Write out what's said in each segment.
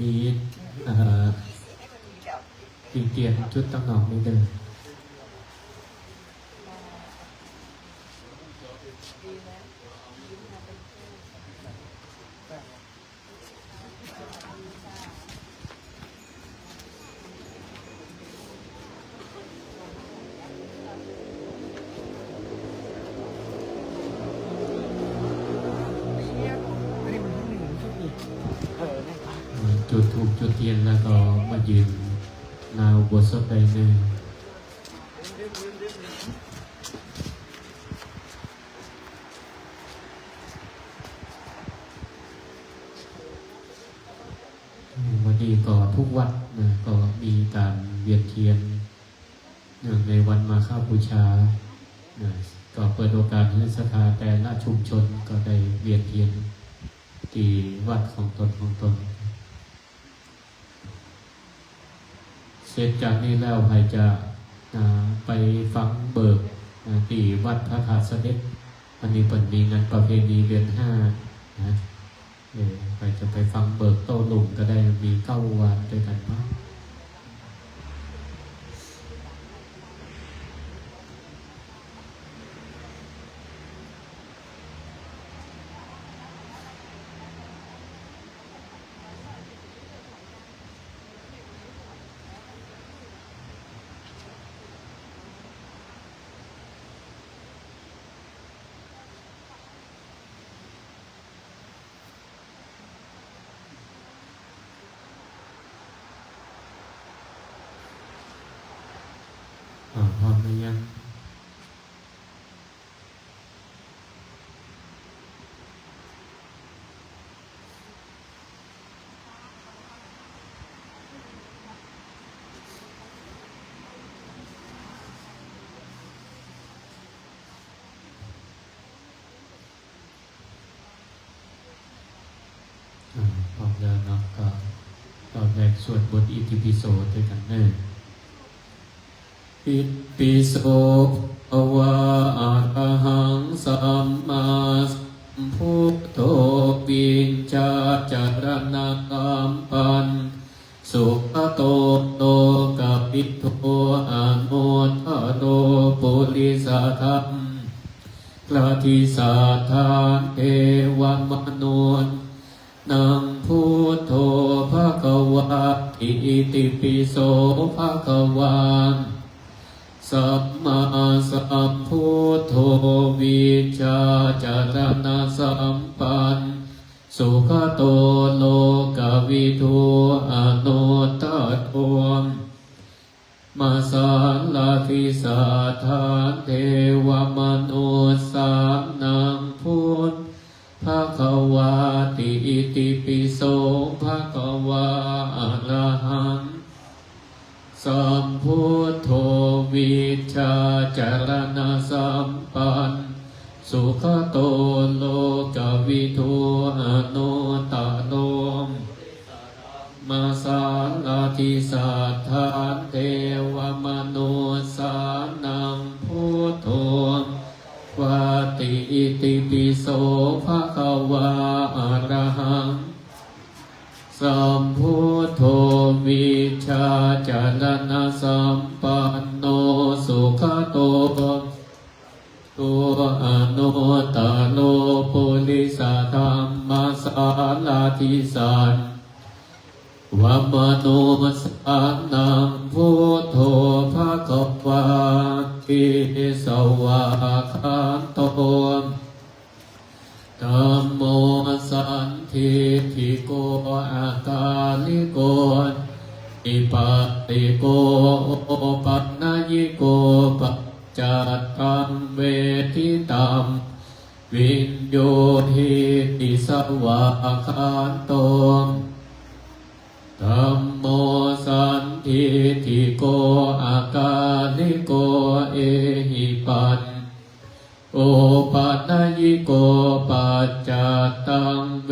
มีเอ่อเตียนชุดตั้งหนอกนิดนึง จุดถูกจุดเทียนแล้วก็มายืนนาอุโบสถใดหนึ่งวันนี้ก็ทุกวัดนะก็มีการเวียนเทียนเนื่งในวันมาฆบูชานะก็เปิดโอกาสให้สถาแต่ละชุมชนก็ได้เวียนเทียนที่วัดของตนของตน เสร็จจากนี้แล้วใครจะไปฟังเบิกที่วัดพระธาตุเสด็จอันนี้เป็นมีงานประเพณีเดือนห้านะเออใครจะไปฟังเบิกโต้หลุมก็ได้มีเก้าวันด้วยกันเนาะ อ่า พร้อมหรือยังพร้อมแล้วเนาะก็ตอนแรกสวดบทอิติปิโสด้วยกันเนอะ อิปิโสภวะอะระหังสัมมาสัมพุทโธวินจาจารณกัมปันสุขโตโตกัปิโทอะโนทโตปุริสธรรมกลาทิสาธาเทวมนุนนังพุทโธภะคะวะอิติปิโสภะคะวัน สัมมาสัมพุทโธวิชาจารณสัมปัน สุขโตโลกวิทูอนุตตโทมมาสาลาทิสาธาเทวมนุสสานังพุทธภะควาติอิติปิโสภะควาอะระหังสัมพุท ชาจารณสัมปัน สุขโตโลกวิทูอนุตโลมมาสาลาทิสัทธานเทวมนุสานังพุทโธวาติอิติปิโสภะคะวาอะระหังสัมพุทโธวิชาจารณสัมปัน โนสุขโตตัวอนุตโลปุริสธรรมสาลาทิสันวัมโนมสานังพุทโธภะคะวาทิสวาคันโตธัมโมสันทิทิโกอาคาลิโกอิปัติโกปันนา ยิโกปัจจัตตังเวทิตัมวินโยหิติสวะคันโตธัมโมสันทิทิโกอาคาลิโกเอหิปันโอปัฏญิโกปัจจตังเว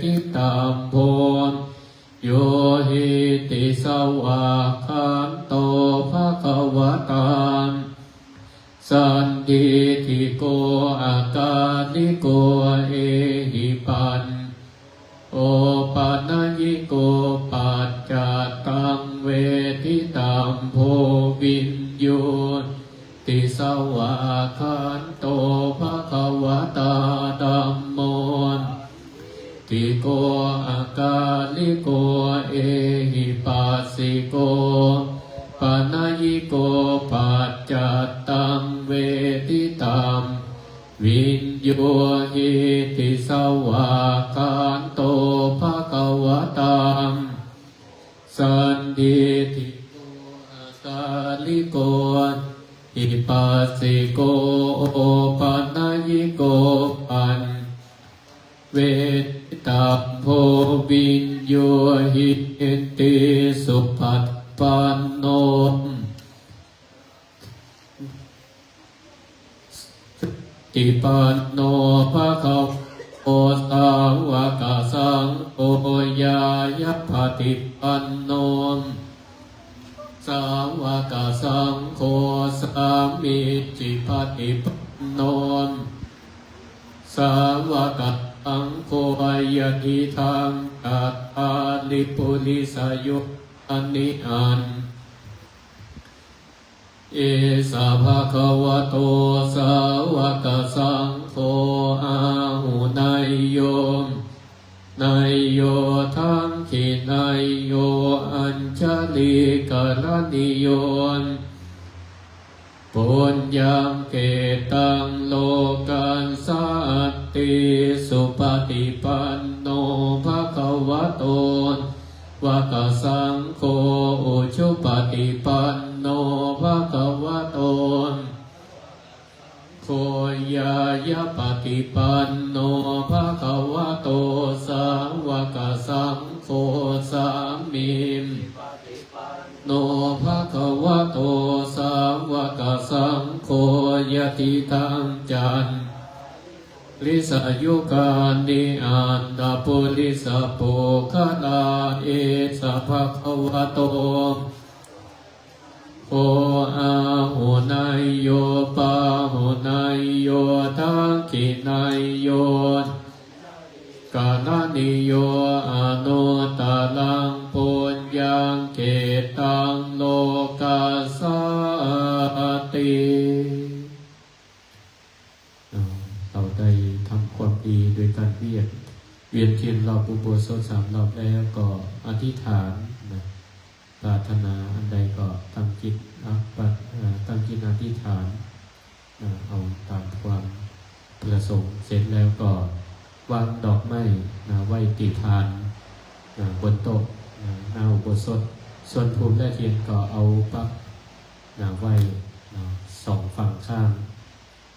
ทิตัมโพน โยหิติสวะคันโตภะคะวะตังสันติทิโกอากาลิโกเอหิปัน โอปานายิโกปัจจตังเวทิตังโพวินโยติสวาคันโตภะคะวะตาดัมโม ติโกอากาลิโกเอหิปัสสิโกปนายิโกปัจจตังเวทิตัมวินโยหิติสวาคันโตภะคะวะตังสันติติโกอากาลิโกอิปัสสิโกปนายิโกปันเว ตาโพวิญโยหิติสุปัตปันโนติปันโนภะคะโอสาวกสังโฆยายะปฏิปันโนสาวกสังโฆสามิจิปฏิปันโนสาวก ตังโคยติทางกัตตาลิปุลิสยุอันนิอันเอสาภะคะวะโตสาวกสังโฆอาหุนายโยมนายโยทั้งขีนายโยอัญชลีกรณิโยนปุญญังเกตังโลกันสัต ติสุปฏิปันโนภะคะวะโตวะกสังโฆอุชุปฏิปันโนภะคะวะโตโคยายะปฏิปันโนภะคะวะโตสาวกสังโฆสามิมโนภะคะวะโตสาวกสังโฆยติทังจัน ลิสยุกานิอันดาปุริสโปคะลาเอสะภะคะวะโตโออาหุนายโยปาหุนายโยทักขินายโยกาลนิโยอนุตตลังปุญญังเกตังโลกาสา ดีโดยการเวียนเวียนเทียนรอบอุโบสถสามรอบแล้วก็อธิษฐานนะปรารถนาอันใดก็ตั้งจิตอะปตั้งจิตอธิษฐานอะเอาตามความประสงค์เสร็จแล้วก็วางดอกไม้นะไหว้ติทานนะบนโต๊ะนะหน้าอุโบสถส่วนภูมิและเทียนก็เอาปักนะไหว้นะสองฝั่งข้าง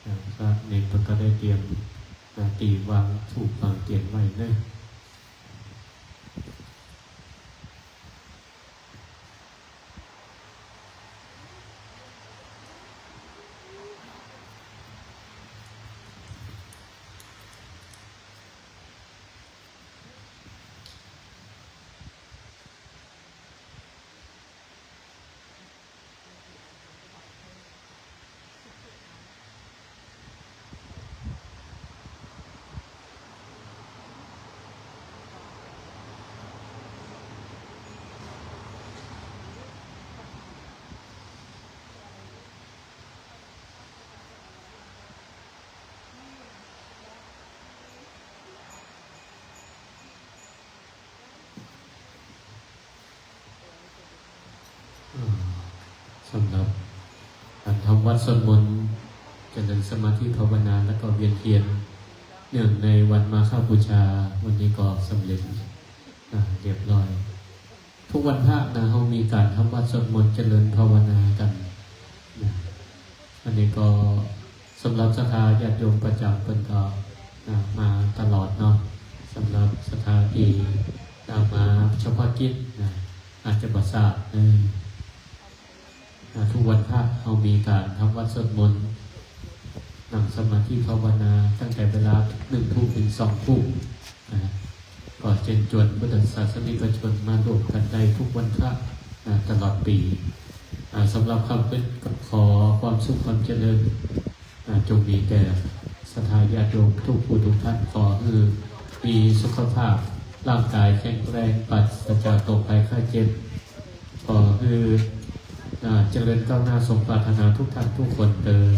นะพระเนรก็ได้เตรียม ตีวางถูกวางเตียนไว้เนะ สำหรับการทำวัดสวดมนต์เจริญสมาธิภาวนาแล้วก็เวียนเทียนเนื่องในวันมาฆบูชาวันนี้ก็สำเร็จเรียบร้อย ทุกวันพระนะเขามีการทำวัดสวดมนต์เจริญภาวนากันนะอันนี้ก็สำหรับสถาญาติโยมประจำเป็นก็นะมาตลอดเนาะสำหรับสถาที่ตามมาเฉพาะกิจนะอาจจะประสาทเอออ่า ทุกวันพระเรามีการทำวัดสวดมนต์นั่งสมาธิภาวนาตั้งแต่เวลาหนึ่งทุ่มถึงสองทุ่มก็เจนจวนพุทธศาสนิกชนมาร่วมกันได้ทุกวันพระตลอดปีสำหรับคำเป็นขอความสุขความเจริญจงมีแก่สถาญาติโยมทุกผู้ทุกท่านขอคือมีสุขภาพร่างกายแข็งแรงปัสจากโรคภัยไข้เจ็บขอคือ เจริญก้าวหน้าสมปรารถนาทุกท่านทุกคนเติม